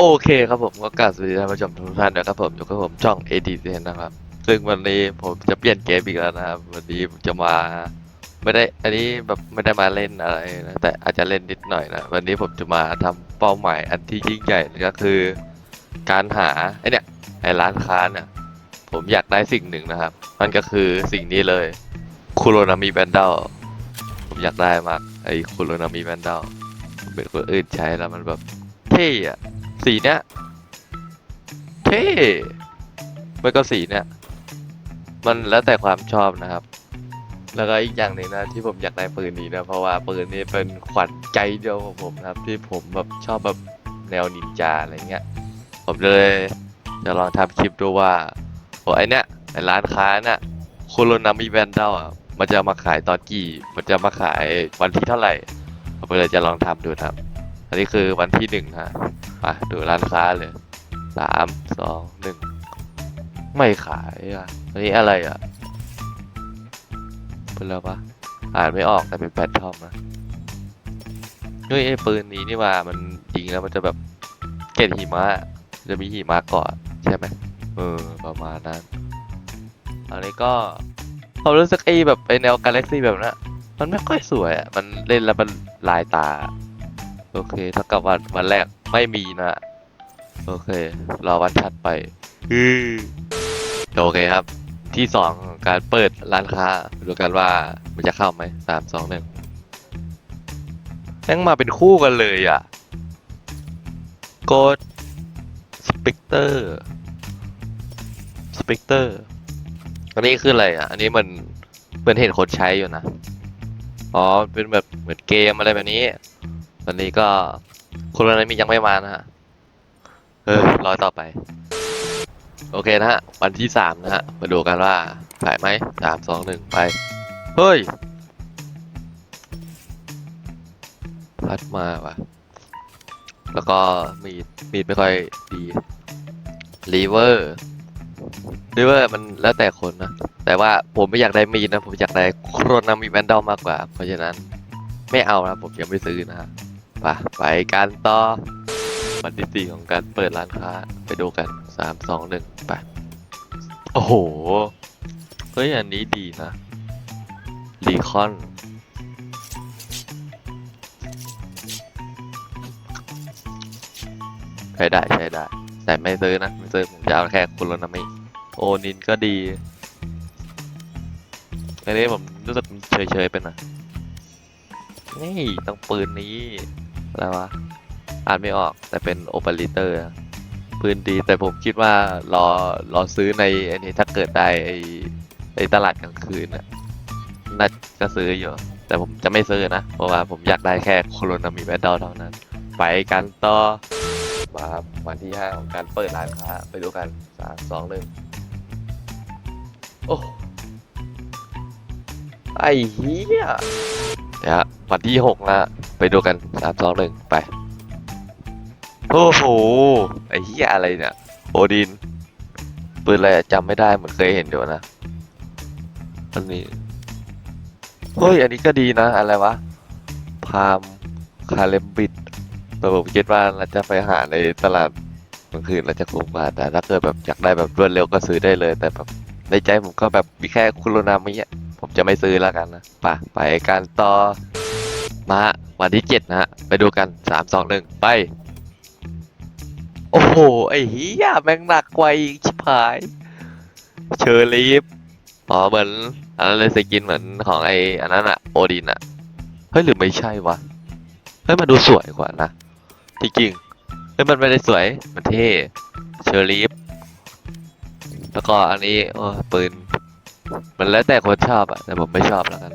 โอเคครับผมก็กราบสวัสดีท่านผู้ชมทุกท่านนะครับผมอยู่กับผมช่อง a d เนะครับ ซึ่งวันนี้ผมจะเปลี่ยนเกมอีกแล้วนะครับวันนี้จะมาไม่ได้อันนี้แบบไม่ได้มาเล่นอะไรนะแต่อาจจะเล่นนิดหน่อยนะวันนี้ผมจะมาทำเป้าหมายอันที่ยิ่งใหญ่ก็คือ การหาไอเนี่ยไอร้านค้าเนี่ยผมอยากได้สิ่งหนึ่งนะครับนั่นก็คือสิ่งนี้เลยคูโรนามิแบนด l ผมอยากได้มากไอคูโรนามิแบนด l เป็นคนอื่นใช้แล้วมันแบบเท่อะ สีเนี้ยเท่ไม่ก็สีเนี้ยมันแล้วแต่ความชอบนะครับ แล้วก็อีกอย่างหนึ่งนะที่ผมอยากได้ปืนนี้นะเพราะว่าปืนนี้เป็นขวัญใจเดียวของผมนะครับ ที่ผมแบบชอบแบบแนวนินจาอะไรเงี้ย ผมเลยจะลองทำคลิปดูว่าโอ้ไอเนี้ยไอร้านค้าน่ะโคโรนามิแวนด l อะมันจะมาขายตอนกี่ มันจะมาขายวันที่เท่าไหร่ผมเลยจะลองทำดูครับ อันนี้คือวันที่หนึ่งนะมาดูร้านค้าเลยสามสองหนึ่งไม่ขายอะอันนี้อะไรอะเป็นแล้วปะอ่านไม่ออกแต่เป็นแพททอมนะเฮ้ยไอ้ปืนนี้นี่ว่ามันยิงแล้วมันจะแบบเกล็ดหิมะจะมีหิมะเกาะใช่ไหมเออประมาณนั้นอันนี้ก็ผมรู้สึกไอ้แบบไอ้แนวกาแล็กซี่แบบนั้นมันไม่ค่อยสวยอะมันเล่นแล้วมันลายตา โอเคเท่ากับวันวันแรกไม่มีนะ โอเค รอวันถัดไปอือโอเคครับ ที่สองของการเปิดร้านค้าดูกันว่ามันจะเข้าไหมสามสองหนึ่งแม่งมาเป็นคู่กันเลยอะกดสเปกเตอร์สเปกเตอร์อันนี้คืออะไรอะ อันนี้มันเหมือนเห็นคนใช้อยู่นะ อ๋อ เป็นแบบเหมือนเกมอะไรแบบนี้ ตอนนี้ก็คุณรนามิยังไม่มานะฮะ เออรอต่อไป โอเคนะฮะ วันที่สามนะฮะ มาดูกันว่าขายไหมสามสองหนึ่งไป เฮ้ย พัดมาว่ะ แล้วก็มีด มีดไม่ค่อยดีรีเวอร์รีเวอร์มันแล้วแต่คนนะ แต่ว่าผมไม่อยากได้มีดนะ ผมอยากได้โครนามิแวนดอลมากกว่า เพราะฉะนั้นไม่เอานะผมยังไม่ซื้อนะฮะ ไปไปกันต่อวันที่สี่ของการเปิดร้านค้า ไปดูกันสามสองหนึ่งไป โอ้โห เฮ้ย อันนี้ดีนะรีคอนใช้ได้ใช้ได้ แต่ไม่ซื้อนะ ไม่ซื้อ ผมจะเอาแค่คุณโรนามิโอนินก็ดีอันนี้ผมรู้สึกเฉยๆไปหน่อยนี่ต้องปืนนี้ อะไรวะอ่านไม่ออกแต่เป็นโอเปอเรเตอร์ปืนดีแต่ผมคิดว่ารอรอซื้อในอันนี้ถ้าเกิดได้ไอไอตลาดกลางคืนน่ะน่าจะซื้ออยู่ แต่ผมจะไม่ซื้อนะ เพราะว่าผมอยากได้แค่โคโรนามิแบดดอเท่านั้น ไปกันต่อมาครับวันที่ห้าของการเปิดร้านค้าไปดูกันสามสองหนึ่งโอ้ไอ้เหี้ยเดี๋ยววันที่หกนะ ไปดูกันสามสองหนึ่งไป โอ้โห ไอ้เหี้ยอะไรเนี่ย โอดิน ปืนอะไรอะจำไม่ได้เหมือนเคยเห็นอยู่นะ อันนี้ เฮ้ย อันนี้ก็ดีนะ อะไรวะ พามคาเลมบิดแต่ผมคิดว่าเราจะไปหาในตลาดกลางคืนเราจะคุ้มกว่าแต่ถ้าเกิดแบบอยากได้แบบรวดเร็วก็ซื้อได้เลย แต่แบบในใจผมก็แบบมีแค่คุโรนามิอะผมจะไม่ซื้อแล้วกันนะไปไปกันต่อ มาวันที่เจ็ดนะฮะ ไปดูกันสามสองหนึ่งไป โอ้โห ไอ้เฮียแม่งหนักกว่าอีกชิบหาย เชอร์ลีฟอ๋อเหมือนอันนั้นเลยสกินเหมือนของไอ้อันนั้นอะโอดินอะเฮ้ยหรือไม่ใช่วะ เฮ้ยมันดูสวยกว่านะจริงๆเฮ้ยมันไม่ได้สวย มันเท่ เชอร์ลีฟแล้วก็อันนี้โอ้ปืน มันแล้วแต่คนชอบอะแต่ผมไม่ชอบแล้วกัน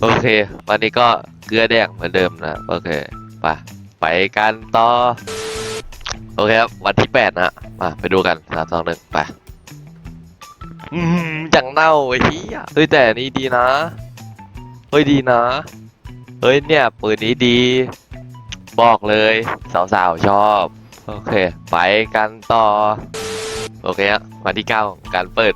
โอเค วันนี้ก็เกลือแดงเหมือนเดิมนะ โอเคไปไปกันต่อ โอเคครับ วันที่แปดนะมาไปดูกันสามสองหนึ่งไปอืมจังเน่าไอ้ที่เฮ้ยแต่นี้ดีนะ เฮ้ยดีนะ เฮ้ยเนี่ยปืนนี้ดี บอกเลยสาวๆชอบ โอเค ไปกันต่อ โอเคครับวันที่เก้าการเปิด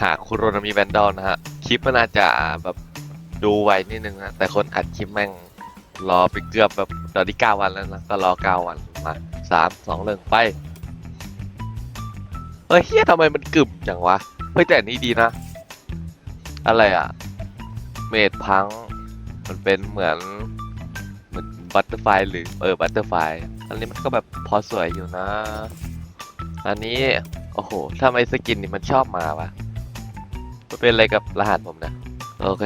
หาคุโรนามิแบนดอลนะฮะ คลิปมันอาจจะแบบ ดูไวนิดนึงนะแต่คนอัดคลิปแม่งรอไปเกือบแบบตอนนี้เก้าวันแล้วนะก็รอเก้าวันมาสามสองหนึ่งไปเฮ้ยเฮียทำไมมันกึ่มจังวะเฮ้ยแต่นี้ดีนะ อะไรอะเมดพัง มันเป็นเหมือนเหมือนบัตเตอร์ไฟหรือเออบัตเตอร์ไฟอันนี้มันก็แบบพอสวยอยู่นะ อันนี้ โอ้โหทำไมสกินนี่มันชอบมาวะมันเป็นอะไรกับรหัสผมนะ โอเค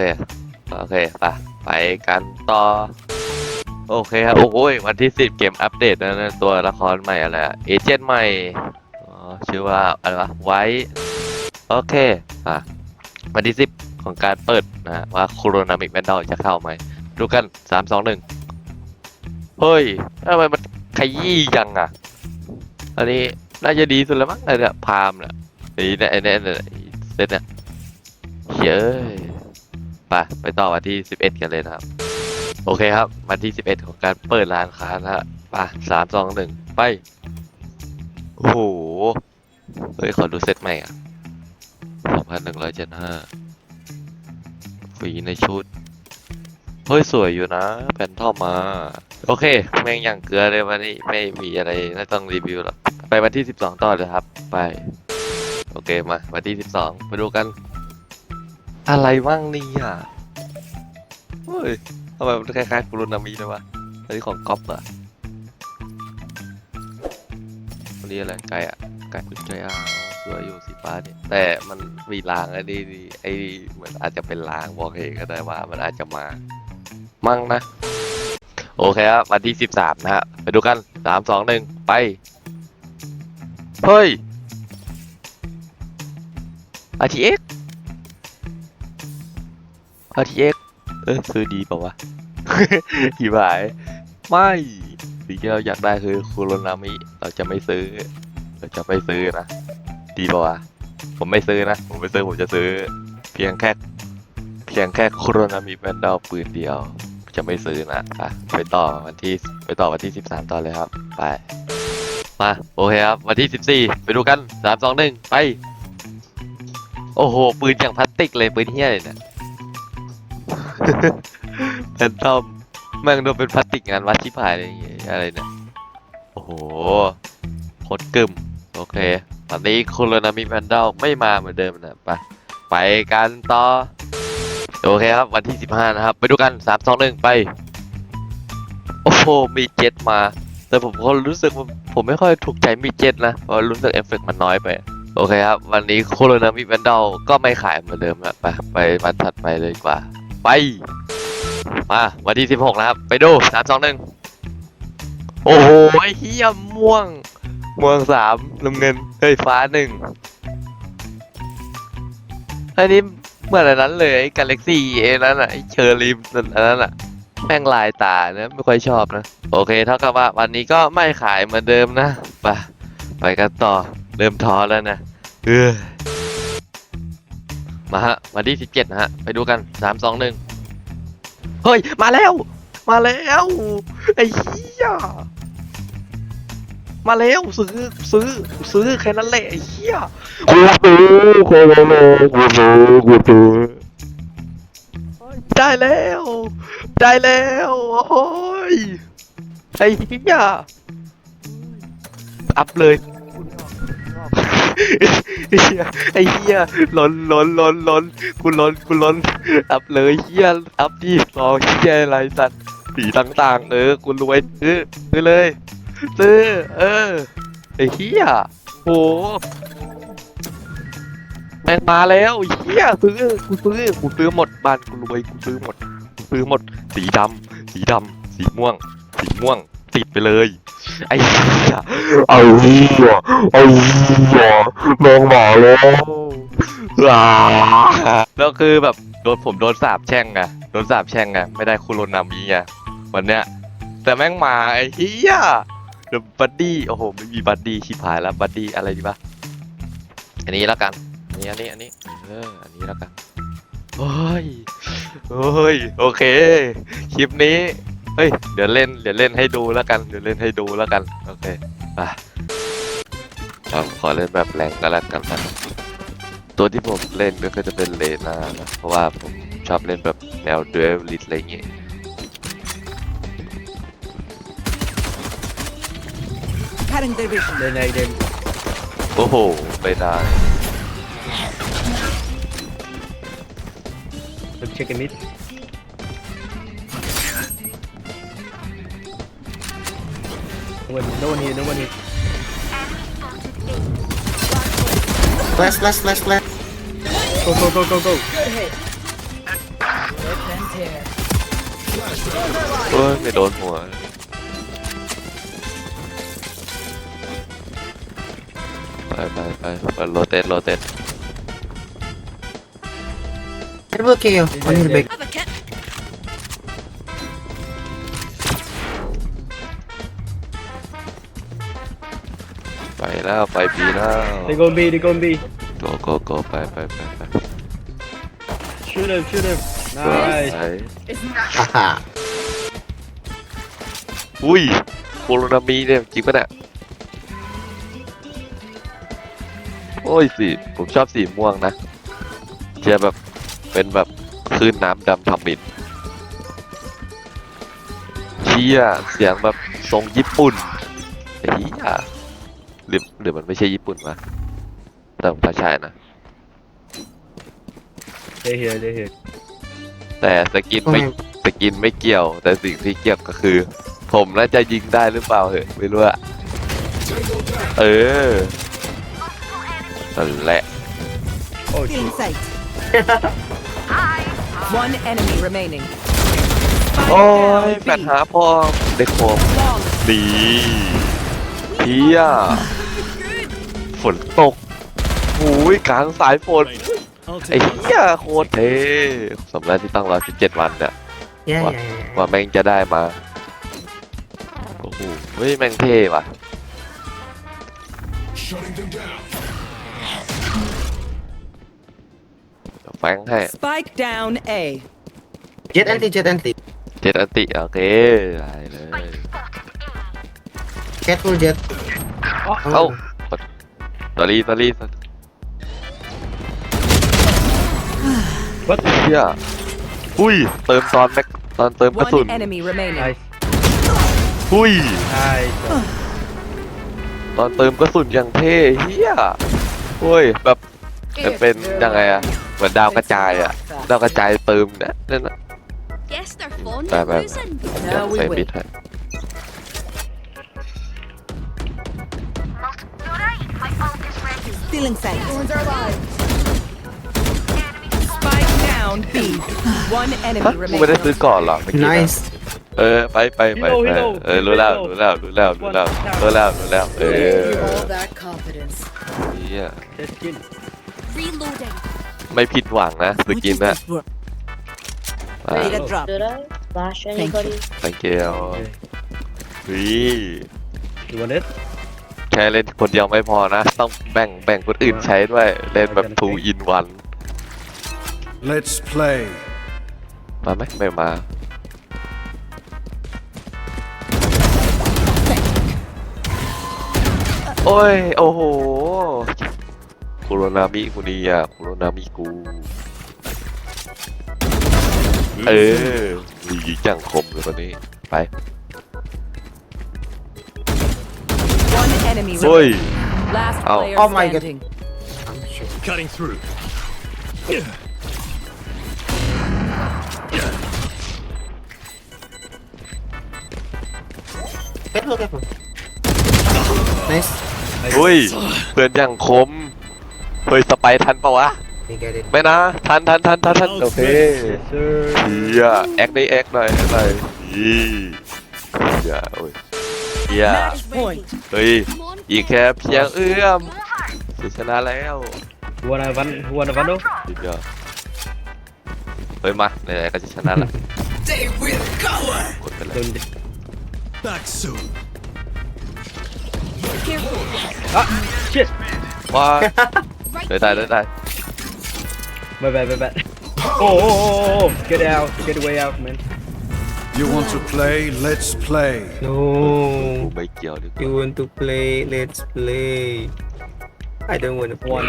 โอเคไปไปกันต่อ โอเคครับ โอ้ยวันที่สิบเกมอัปเดตแล้นะตัวละครใหม่อะไรอะเอเจนต์ใหม่อ๋อชื่อว่าอะไรวะไว้โอเคอะวันที่สิบของการเปิดนะว่าโคโรนามิกแมนดอลจะเข้าไหมดูกันสามสองหนึ่งเฮ้ยทำไมมันขยี้จังอะ อันนี้น่าจะดีสุดแล้วมั้งไอ้เนี่ยพามเนี่ยไอ้เนี่ยเนี่ยเนี่ยเซตเนี่ยเฮ้ย ไปไปต่อวันที่สิบเอ็ดกันเลยนะครับ โอเคครับวันที่สิบเอ็ดของการเปิดร้านค้านะฮะไปสามสองหนึ่งไป โอ้โห เฮ้ย ขอดูเซตใหม่อะสองพันหนึ่งร้อยเจ็ดห้าฟรีในชุด เฮ้ย สวยอยู่นะแผ่นท่อมา โอเค แม่งอย่างเกลือเลยวันนี้ไม่มีอะไรน่าต้องรีวิวหรอกไปวันที่สิบสองต่อเลยครับ ไป โอเคมาวันที่สิบสองไปดูกัน อะไรมั่งนี่อะเฮ้ยทำไมมันคล้ายๆกุรุนามิเลยวะอันนี้ของก๊อปเหรอวันนี้อะไรไก่อะไก่ไก่อ่าวสวยอยู่สีฟ้าเนี่ยแต่มันมีรางไอ้นี่นี่ไอ้เหมือนอาจจะเป็นรางบอกเองก็ได้ว่า มันอาจจะมา มั่งนะ โอเคครับวันที่สิบสามนะฮะ ไปดูกันสามสองหนึ่งไป เฮ้ย RTX RTX เออซื้อดีเปล่าวะกี่บาทไม่สิ่งที่เราอยากได้คือคูโรนามิเราจะไม่ซื้อ เราจะไม่ซื้อนะ ดีเปล่าวะผมไม่ซื้อนะ ผมไม่ซื้อผมจะซื้อ เพียงแค่เพียงแค่คูโรนามิแมนดอลปืนเดียวจะไม่ซื้อนะไปไปต่อวันที่ไปต่อวันที่สิบสามต่อเลยครับ ไป มาโอเคครับ วันที่สิบสี่ไปดูกันสามสองหนึ่งไป โอ้โห ปืนอย่างพลาสติกเลย ปืนเฮี้ยเลยเนี่ย แพนทอมแม่งโดนเป็นพลาสติกงานวัดชิพายอะไรอย่างเงี้ยอะไรเนี่ยโอ้โหโคตรกึมโอเคตอนนี้โคโรนามิแมนดอลไม่มาเหมือนเดิมนะไปไปกันต่อ โอเคครับ วันที่ 15 นะครับ ไปดูกัน 3 2 1 ไป โอ้โห มีเจ็ตมา แต่ผมก็รู้สึกผมไม่ค่อยถูกใจมีเจ็ตนะเพราะรู้สึกเอฟเฟกมันน้อยไป โอเคครับ วันนี้โคโรนามิแวนดอลก็ไม่ขายเหมือนเดิมแล้วไปไปวันถัดไปเลยกว่า ไป มาวันที่16นะครับ ไปดู3 2 1โอ้โหไอ้เหี้ยม่วง ม่วงสามน้ำเงินเฮ้ยฟ้าหนึ่งอันนี้เมือนอันนั้นเลยไอ้กาแล็กซี่ไอ้นั้นอะไอ้เชอร์ริมอันนั้นอะแม่งลายตาเนี่ยไม่ค่อยชอบนะ โอเค เท่ากับว่าวันนี้ก็ไม่ขายเหมือนเดิมนะ ไปไปกันต่อเริ่มท้อแล้วนะเออ มาฮะวันที่สิบเจ็ดนะฮะ ไปดูกันสามสองหนึ่งเฮ้ย มาแล้ว มาแล้วไอ้เหี้ยมาแล้วซื้อซื้อซื้อแค่นั้นแหละไอ้เหี้ยกูซื้อโคโรโลกูซื้อกูซื้อได้แล้ว ได้แล้วโอ้ยไอ้เหี้ยอัพเลย ไอ้เหี้ยไอ้เหี้ยล้นล้นล้นล้นกูล้นกูล้นอัพเลยเหี้ยอัพที่สองเหี้ยอะไรสัตว์สีต่างๆ เออกูรวยซื้อซื้อเลยซื้อเออไอ้เหี้ยโหแม่งมาแล้วเหี้ยซื้อกูซื้อกูซื้อหมดบ้านกูรวยกูซื้อหมด ซื้อหมด สีดำสีดำสีม่วง สีม่วง ติดไปเลย ไอ้เหี้ยไอ้เหี้ยไอ้เหี้ยน้องหมาแล้วอ่าแล้วคือแบบโดนผมโดนสาบแช่งไงโดนสาบแช่งไงไม่ได้คุโรนามิไงวันเนี้ยแต่แม่งมาไอ้เหี้ยเดอะบัดดี้โอ้โหไม่มีบัดดี้ชิบหายแล้วบัดดี้อะไรดีปะอันนี้แล้วกันอันนี้อันนี้อันนี้เอออันนี้แล้วกันโอ้ยโอ้ยโอเคคลิปนี้ เฮ้ย เดี๋ยวเล่น เดี๋ยวเล่นให้ดูแล้วกัน เดี๋ยวเล่นให้ดูแล้วกัน โอเคไปผขอเล่นแบบแรงก็แล้วกันนะตัวที่ผมเล่นก็คือจะเป็นเลน่านะ เพราะว่าผมชอบเล่นแบบแนวเดวลิสอะไรอย่างเงี้ยเดินในเดิโอ้โห ไปได้เช็คกันนิด No one, no one here, no one here. Flash, flash, flash, flash. Go, go, go, go, go. เอ้ยไม่โดนหัว ไปไปไปไปโรเตทโรเตท Double kill. One heal back. แล้วไปปีแล้ว They gon' be, they gon' be. โกโกโกไปไปไปไป Shoot him, shoot him. ไป Nice. ไป Haha. อุ้ยโคโรนามีเนี่ยจริงปะเนี่ยโอ้ยสีผมชอบสีม่วงนะจะแบบเป็นแบบคลื่นน้ำดำทำมินเชี่ยเสียงแบบทรงญี่ปุ่นไอ้เหี้ย หรือหรือมันไม่ใช่ญี่ปุ่นวะแต่ผมว่าใช่นะ They here, they here. แต่สกินไม่สกินไม่เกี่ยว แต่สิ่งที่เกี่ยวก็คือ ผมน่าจะยิงได้หรือเปล่าเหอะไม่รู้อะเออนั่นแหละ Oh, In shit. sight. One enemy remaining. โอ้ยแฟนหาพ่อเด็กโคม Long. ดีเฮียฝนตก หูยกลางสายฝนไอ้เฮียโคตรเท่สมแล้วที่ตั้งรอ17วันเนี่ย Yeah, What? yeah, yeah. ว่าแม่งจะได้มาโอ้โหเฮ้ยแม่งเท่ว่ะเดี๋ยวแฟงให้ Spike down A. Jet anti, jet anti. เจ็ดอันติโอเคได้เลย Careful, jet. เอ้าตอรี่ตอรี่ What? เฮียอุ้ย เติมตอนแม็กตอนเติมกระสุน One enemy remaining. Nice, อุ้ย nice. ตอนเติมกระสุนอย่างเท่เฮียโอ้ยแบบมันเป็นยังไงอะเหมือนดาวกระจายอะดาวกระจายเติมเนี่ยนั่นนะ Guess they're fond Bye, of bye. losing. เดี๋ยว Now we ใส่บิ win. ดให้ Still in sight. Spike down B. One ฮะ enemy กูไม่ได้ remaining. ซื้อก่อนเหรอเมื่อกี้นะ Nice. เออไปไปไป Hero, ไป hero, เออรู้แล้ว hero. รู้แล้วรู้แล้วรู้แล้วรู้แล้วรู้แล้วเออ All that confidence. เฮีย Let's kill. Reloading. ไม่ผิดหวังนะสกินนะอ่า Ready to drop. Did I flash Thank anybody? สังเกตเฮ้ย You want it? แค่เล่นคนเดียวไม่พอนะ ต้องแบ่งแบ่งคนอื่นใช้ด้วย เล่นแบบ two in one Let's play. มาไหมไม่มา โอ้ย โอ้โหโคโรนามิกูนี่อะโคโรนามิกู เออยิงจังคมเลยคนนี้ ไป One enemy เฮ้ย remaining. Last Oh. player Oh my God. standing. Cutting through. Careful, careful. Nice. เฮ้ยเพื่อนอย่างคมเฮ้ยสไปร์ทันปะวะ We get it. ไม่นะ ทันทันทันทันทันโอเค Yes, sir. เฮียแอคได้แอคหน่อยแอคหน่อยอีเฮียโอ้ยเฮีย Match point. เฮ้ย Come on. อีกแค่เพียงเอื้อมจะชนะแล้ว Who wanna run? Who wanna run though? สุดยอด เฮ้ยมาไหนๆก็จะชนะละกดไปเลย Don't. Back soon. Ah, shit. ว้า Right ได้ได้ได้ได้ My bad, my bad. Oh, oh, oh, oh, oh. Get out. Get away out, man. You want to play? Let's play. กู No. ไม่เกี่ยวดีกว่า You want to play? Let's play. I don't want to play.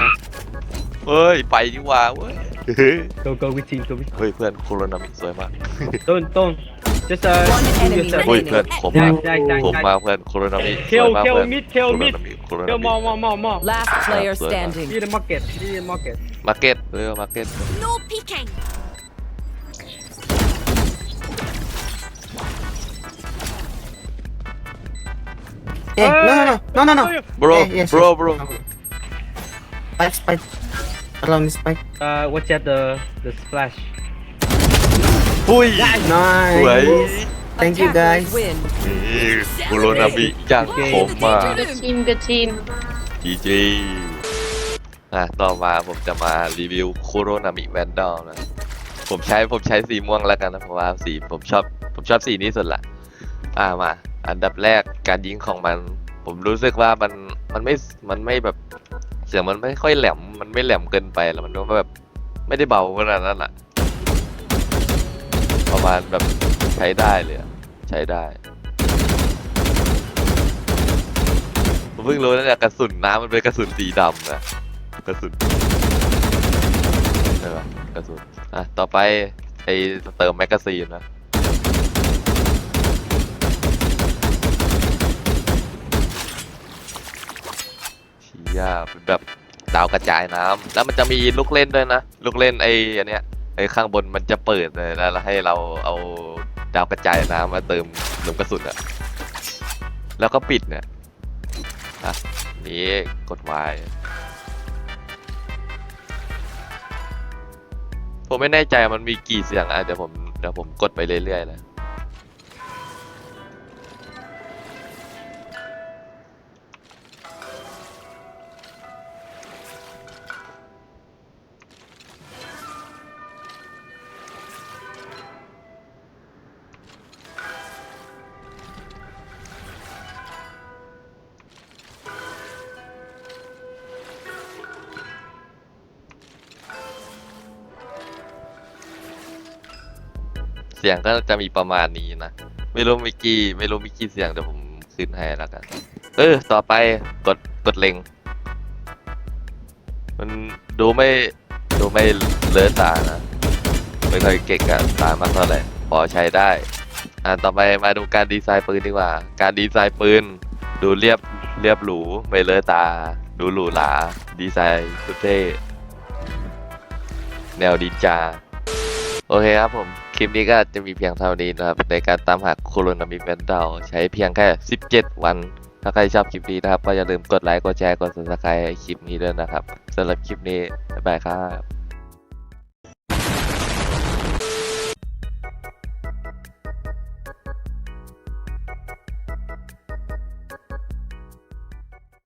Wanna. เฮ้ย ไปดีกว่าเว้ย go go with team go with เฮ้ยเพื่อนโคโรนามิสวยมาก don't don't just uh One do enemy yourself เฮ้ย remaining. เพื่อนผมมากได้ได้ ผมได้มากเพื่อนโคโรนามิสวย kill มาก kill เพื่อน mid kill โคโร mid นามิโคโรนา kill มิ more more more more Last player Absolutely. standing. see the market see the market มาร์เก็ตเออมาร์เก็ต No peeking. Hey, no, no, no, no, no, no. bro Hey, yes, bro yes. bro Spike, spike. Allow me spike. uh watch out the the splash อุ้ย Nice. สวย Thank you guys. Attackers win. นี่โคโรนามิอย่างผมมาก Team, good team. จีจีอะต่อมาผมจะมารีวิวโคโรนามิแวนดอลนะ ผมใช้ผมใช้สีม่วงแล้วกันนะเพราะว่าสีผมชอบผมชอบสีนี้สุดละ อ่ามา อันดับแรกการยิงของมัน ผมรู้สึกว่ามันมันไม่มันไม่แบบ เสียงมันไม่ค่อยแหลม มันไม่แหลมเกินไปแล้วมันก็แบบไม่ได้เบาขนาดนั้นอะ ประมาณแบบใช้ได้เลยใช้ได้ผมเพิ่งรู้นะเนี่ยกระสุนน้ำมันเป็นกระสุนสีดำนะกระสุนใช่ปะกระสุนอะต่อไปไอเติมแมกกาซีนนะชี้ ยาเป็นแบบดาวกระจายน้ำแล้วมันจะมีลูกเล่นด้วยนะ ลูกเล่นไออันเนี้ยไอข้างบนมันจะเปิดเลยแล้วให้เราเอาดาวกระจายน้ำมาเติมเติมกระสุนอะแล้วก็ปิดเนี่ยอะนี้กด Y ผมไม่แน่ใจมันมีกี่เสียงอะเดี๋ยวผมเดี๋ยวผมกดไปเรื่อยๆเล เสียงก็จะมีประมาณนี้นะ ไม่รู้มีกี่ไม่รู้มีกี่เสียงเดี๋ยวผมขึ้นให้แล้วกัน เออ ต่อไปกดกดเล็ง มันดูไม่ดูไม่เลอะตานะ ไม่ค่อยเก่งกับตามากเท่าไหร่พอใช้ได้ อ่า ต่อไปมาดูการดีไซน์ปืนดีกว่า การดีไซน์ปืนดูเรียบเรียบหรูไม่เลอะตา ดูหรูหรา ดีไซน์สุดเท่ แนวดินจา โอเคครับผม คลิปนี้ก็จะมีเพียงเท่านี้นะครับ ในการตามหาโคโรนามิเวนดาใช้เพียงแค่ 17 วัน ถ้าใครชอบคลิปนี้นะครับ ก็อย่าลืมกดไลค์ กดแชร์ กด subscribe คลิปนี้ด้วยนะครับสำหรับคลิปนี้ บ๊ายบายครับ